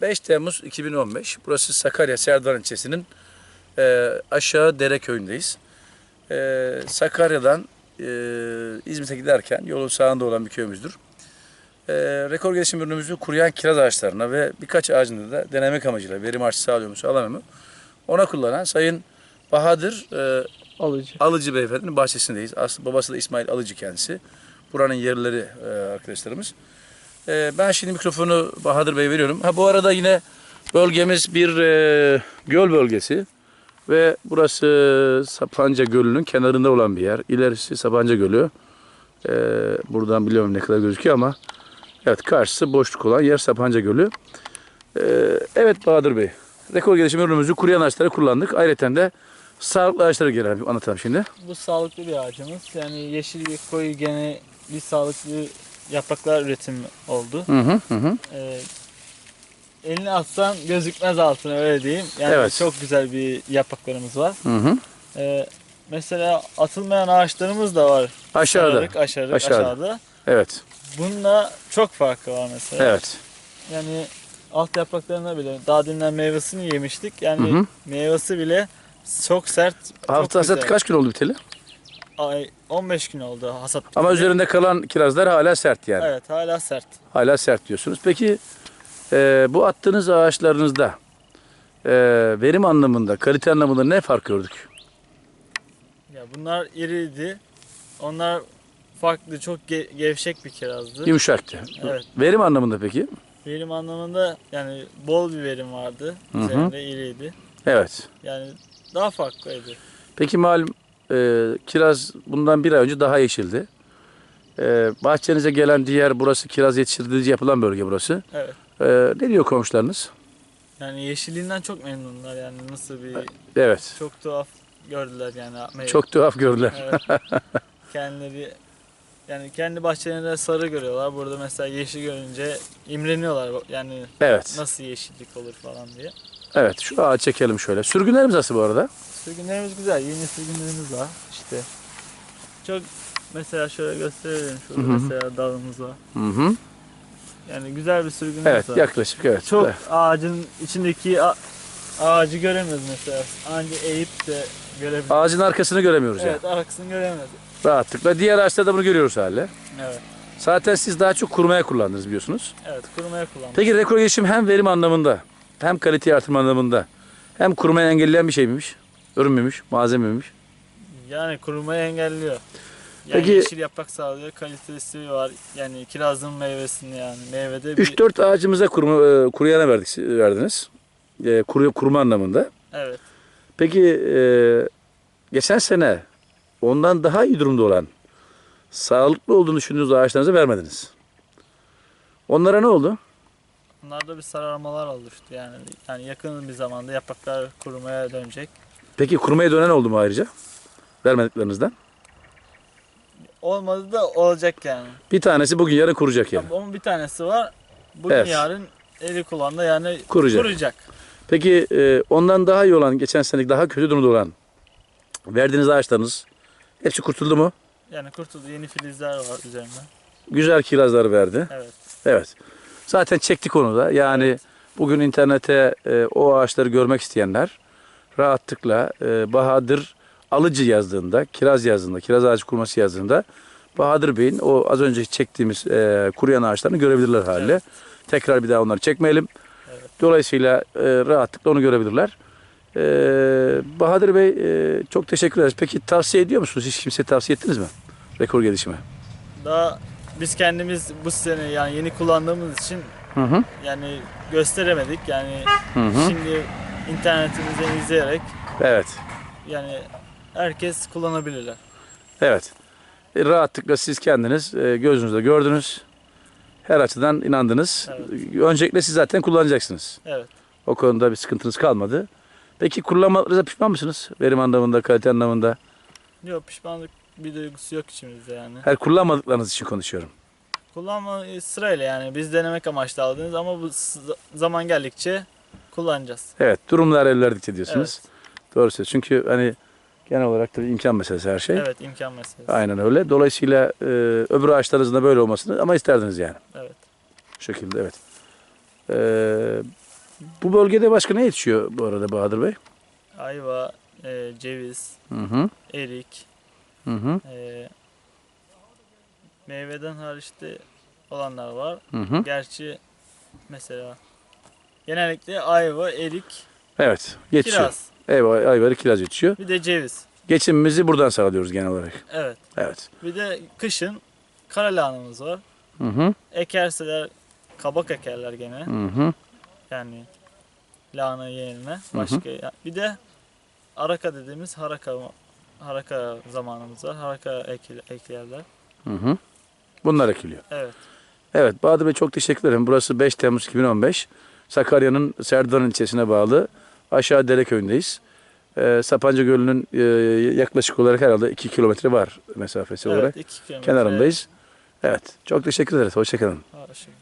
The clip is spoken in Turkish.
5 Temmuz 2015. Burası Sakarya Serdan ilçesinin e, aşağı dere köyündeyiz. E, Sakarya'dan e, İzmit'e giderken yolun sağında olan bir köyümüzdür. E, rekor gelişim ürünümüzü kuruyan kiraz ağaçlarına ve birkaç ağacında da denemek amacıyla verim artışı sağlıyor mu sağlamıyor mu ona kullanan Sayın Bahadır e, Alıcı. Alıcı Beyefendi'nin bahçesindeyiz. Aslında babası da İsmail Alıcı kendisi. Buranın yerlileri e, arkadaşlarımız. E, ben şimdi mikrofonu Bahadır Bey veriyorum. Ha bu arada yine bölgemiz bir e, göl bölgesi ve burası Sapanca Gölü'nün kenarında olan bir yer. İlerisi Sapanca Gölü. E, buradan biliyorum ne kadar gözüküyor ama evet karşısı boşluk olan yer Sapanca Gölü. E, evet Bahadır Bey. Rekor gelişim ürünümüzü kuruyan ağaçları kullandık. Ayrıca de sağlıklı ağaçları gelelim anlatalım şimdi. Bu sağlıklı bir ağacımız. Yani yeşil bir koyu gene bir sağlıklı yapraklar üretimi oldu. Hı hı hı. Ee, elini atsan gözükmez altına öyle diyeyim. Yani Evet. çok güzel bir yapraklarımız var. Hı hı. Ee, mesela atılmayan ağaçlarımız da var. Aşağıda. Sararık, aşağıda, Aşağıda. aşağıda. Evet. Bununla çok farkı var mesela. Evet. Yani alt yapraklarına bile daha dünden meyvesini yemiştik. Yani Hı hı. meyvesi bile çok sert. çok Hafta hasat güzel. kaç gün oldu biteli? Ay 15 gün oldu hasat. Ama biteli. üzerinde kalan kirazlar hala sert yani. Evet hala sert. Hala sert diyorsunuz. Peki e, bu attığınız ağaçlarınızda e, verim anlamında, kalite anlamında ne fark gördük? Ya bunlar iriydi. Onlar farklı, çok ge- gevşek bir kirazdı. Yumuşaktı. Evet. Verim anlamında peki? Verim anlamında yani bol bir verim vardı. Üzerinde iriydi. Evet. Yani daha farklıydı. Peki malum e, kiraz bundan bir ay önce daha yeşildi. E, bahçenize gelen diğer burası kiraz yetiştirici yapılan bölge burası. Evet. E, ne diyor komşularınız? Yani yeşilliğinden çok memnunlar yani nasıl bir Evet. çok tuhaf gördüler yani meyve. Çok tuhaf gördüler. Evet. Kendileri yani kendi bahçelerinde sarı görüyorlar. Burada mesela yeşil görünce imreniyorlar. Yani Evet. nasıl yeşillik olur falan diye. Evet. Şu ağa çekelim şöyle. Sürgünlerimiz nasıl bu arada? Sürgünlerimiz güzel. Yeni sürgünlerimiz var. İşte çok mesela şöyle gösterelim. Şurada Hı hı. mesela dalımız var. Hı hı. Yani güzel bir sürgünümüz Evet var. yaklaşık evet. Çok ağacın içindeki a- ağacı göremiyoruz mesela. Anca eğip de görebiliyoruz. Ağacın arkasını göremiyoruz Evet arkasını göremiyoruz. yani. Rahatlıkla. Diğer ağaçlarda bunu görüyoruz hale. Evet. Zaten siz daha çok kurumaya kullandınız biliyorsunuz. Evet kurumaya kullandık. Peki rekor gelişim hem verim anlamında hem kalite artırma anlamında hem kurumayı engelleyen bir şey miymiş? Ürün müymüş? Malzeme miymiş? Yani kurumayı engelliyor. Yani Peki- yeşil yaprak sağlıyor, kalitesi var. Yani kirazın meyvesini yani meyvede bir 3-4 ağacımıza kuruma, e, kuruyana verdik, verdiniz. E, kuru, kuruma anlamında. evet. Peki e, geçen sene ondan daha iyi durumda olan sağlıklı olduğunu düşündüğünüz ağaçlarınıza vermediniz. Onlara ne oldu? Bunlarda bir sararmalar oluştu yani. Yani yakın bir zamanda yapraklar kurumaya dönecek. Peki kurumaya dönen oldu mu ayrıca? Vermediklerinizden. Olmadı da olacak yani. Bir tanesi bugün yarın kuracak yani. Onun bir tanesi var. Bugün Evet. yarın eli kulağında yani Kuracak. kuracak. Peki e, ondan daha iyi olan, geçen seneki daha kötü durumda olan verdiğiniz ağaçlarınız hepsi kurtuldu mu? Yani kurtuldu. Yeni filizler var üzerinde. Güzel kirazlar verdi. Evet. Evet. Zaten çektik onu da. Yani bugün internete e, o ağaçları görmek isteyenler rahatlıkla e, Bahadır Alıcı yazdığında, kiraz yazdığında, kiraz ağacı kurması yazdığında Bahadır Bey'in o az önce çektiğimiz e, kuruyan ağaçlarını görebilirler haliyle. Evet. Tekrar bir daha onları çekmeyelim. Dolayısıyla e, rahatlıkla onu görebilirler. E, Bahadır Bey e, çok teşekkür ederiz. Peki tavsiye ediyor musunuz? Hiç kimseye tavsiye ettiniz mi? Rekor gelişimi. Daha biz kendimiz bu sene yani yeni kullandığımız için Hı hı. yani gösteremedik. Yani Hı hı. şimdi internetimizden izleyerek Evet. yani herkes kullanabilirler. Evet. E, rahatlıkla siz kendiniz e, gözünüzde gördünüz. Her açıdan inandınız. Evet. Öncelikle siz zaten kullanacaksınız. Evet. O konuda bir sıkıntınız kalmadı. Peki kullanmanıza pişman mısınız? Verim anlamında, kalite anlamında. Yok pişmanlık bir duygusu yok içimizde yani. Her kullanmadıklarınız için konuşuyorum. Kullanma e, sırayla yani biz denemek amaçlı aldınız ama bu s- zaman geldikçe kullanacağız. Evet, durumlar el verdikçe diyorsunuz. Doğru söylüyorsunuz. Çünkü hani genel olarak tabii imkan meselesi her şey. Evet imkan meselesi. Aynen öyle. Dolayısıyla e, öbür ağaçlarınızın da böyle olmasını ama isterdiniz yani. Evet. Bu şekilde evet. E, Bu bölgede başka ne yetişiyor bu arada Bahadır Bey? Ayva, e, ceviz, Hı hı. erik, Hı hı. e, meyveden hariçte olanlar var. Hı hı. Gerçi mesela genellikle ayva, erik, Evet. Yetişiyor. kiraz, Eyvah, ayvarı kiraz yetişiyor. bir de ceviz. Geçimimizi buradan sağlıyoruz genel olarak. Evet. Evet. Bir de kışın kara lahanamız var. Hı hı. Ekerseler kabak ekerler gene. Hı hı. Yani lahana yerine. Başka bir de araka dediğimiz haraka haraka zamanımız var. Haraka ekil, eklerler. Hı hı. Bunlar ekiliyor. Evet. Evet Bahadır Bey çok teşekkür ederim. Burası 5 Temmuz 2015. Sakarya'nın Serdan ilçesine bağlı Aşağı Dere köyündeyiz. Ee, Sapanca Gölü'nün e, yaklaşık olarak herhalde 2 kilometre var mesafesi olarak. Evet, kilometre. Kenarındayız. Evet. Çok teşekkür ederiz. Hoşçakalın. Şey.